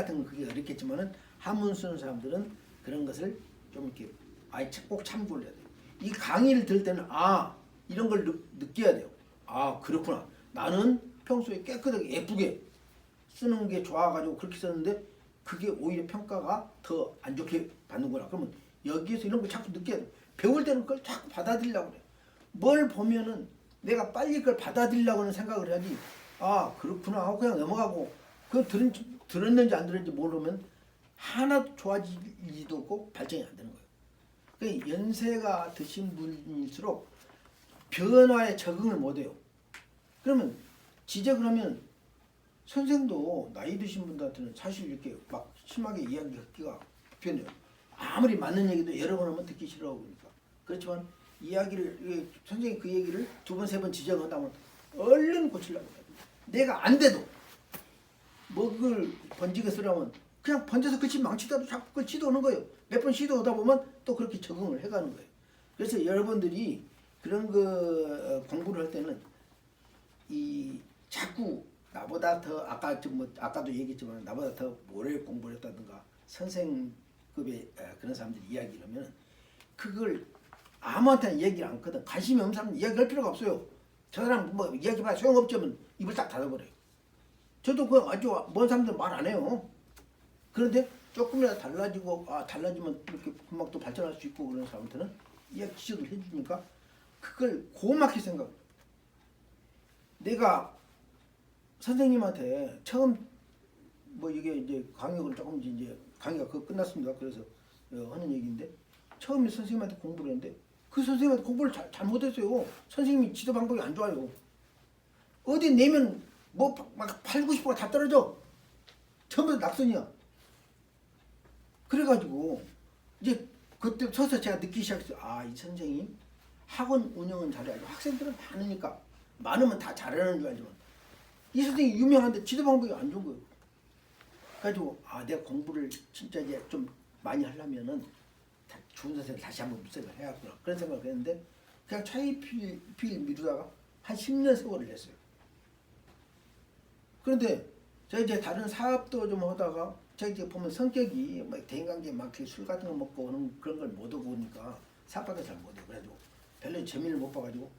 같은 건 그게 어렵겠지만은 한문 쓰는 사람들은 그런 것을 좀 이렇게 아예 꼭 참고를 해야 돼요. 이 강의를 들을 때는 아 이런 걸 느, 느껴야 돼요. 아 그렇구나. 나는 평소에 깨끗하게 예쁘게 쓰는 게 좋아가지고 그렇게 썼는데 그게 오히려 평가가 더 안 좋게 받는구나. 그러면 여기에서 이런 걸 자꾸 느껴야 돼. 배울 때는 그걸 자꾸 받아들이려고 그래. 뭘 보면은 내가 빨리 그걸 받아들이려고 하는 생각을 해야지. 아 그렇구나 하고 그냥 넘어가고 그 들은 들었는지 안 들었는지 모르면 하나도 좋아지지도 없고 발전이 안 되는 거예요. 그 연세가 드신 분일수록 변화에 적응을 못해요. 그러면 지적을 하면 선생도 나이 드신 분들한테는 사실 이렇게 막 심하게 이야기하기가 불편해요. 아무리 맞는 얘기도 여러 번 하면 듣기 싫어하고 그러니까. 그렇지만 이야기를 선생님 그 얘기를 두 번 세 번 지적한다면 얼른 고치려고 해요. 내가 안 돼도 먹을 번지게 쓰려면 그냥 번져서 그치 망치다도 자꾸 그 시도하는 거예요. 몇 번 시도하다 보면 또 그렇게 적응을 해가는 거예요. 그래서 여러분들이 그런 그 어, 공부를 할 때는 이 자꾸 나보다 더 아까 좀뭐 아까도 얘기했지만 나보다 더 오래 공부를 했다든가 선생급의 에, 그런 사람들이 이야기를 하면 그걸 아무한테나 얘기를 안 하거든 관심이 없는 사람은 이야기할 필요가 없어요 저 사람 뭐 이야기해봐 소용없지만 입을 딱 닫아버려요 저도 그 아주 먼 사람들 말 안 해요 그런데 조금이라도 달라지고 아 달라지면 이렇게 금방 또 발전할 수 있고 그런 사람한테는 이야기 지적을 해주니까 그걸 고맙게 생각 내가 선생님한테 처음 뭐 이게 이제 강의를 조금 이제 강의가 그 끝났습니다. 그래서 어, 하는 얘기인데 처음에 선생님한테 공부를 했는데 그 선생님한테 공부를 잘, 잘못했어요. 선생님이 지도 방법이 안 좋아요. 어디 내면 뭐막 8, 90%가 다 떨어져. 전부 다 낙선이야. 그래가지고 이제 그때 서서 제가 느끼기 시작했어요. 아, 이 선생님 학원 운영은 잘해야죠. 학생들은 많으니까 많으면 다 잘하는 줄 알지만 이 선생님이 유명한데 지도 방법이 안 좋은 거예요. 그래가지고 아 내가 공부를 진짜 이제 좀 많이 하려면은 다 좋은 선생님 다시 한번 무색을 해야겠구나 그런 생각을 했는데 그냥 차이필 필 미루다가 한 10년 세월을 했어요. 그런데 제가 이제 다른 사업도 좀 하다가 제가 이제 보면 성격이 막 대인관계 막 이렇게 술 같은 거 먹고 그런 그런 걸 못 하고 오니까 사업도 잘 못해요. 그래가지고 별로 재미를 못 봐가지고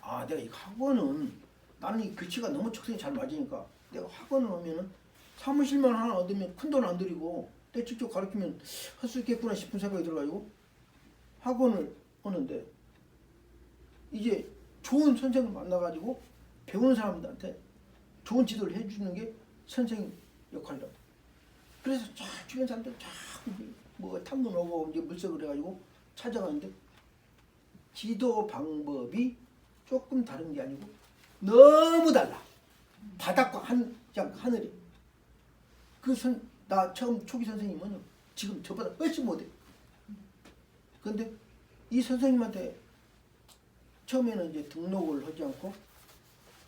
아 내가 이 학원은 나는 이 글씨가 너무 적성이 잘 맞으니까 내가 학원을 오면은 사무실만 하나 얻으면 큰 돈 안 들이고 내 직접 가르치면 할 수 있겠구나 싶은 생각이 들어가지고 학원을 하는데 이제 좋은 선생을 만나가지고 배우는 사람들한테 좋은 지도를 해주는 게 선생 역할이라고. 그래서 쫙 주변 사람들 자꾸 뭐 탐문 오고 이제 물색을 해가지고 찾아가는데 지도 방법이 조금 다른 게 아니고 너무 달라. 바닥과 한, 그냥 하늘이. 그 선, 나 처음 초기 선생님은 지금 저보다 훨씬 못해. 근데 이 선생님한테 처음에는 이제 등록을 하지 않고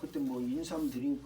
그때 뭐 인삼 드링크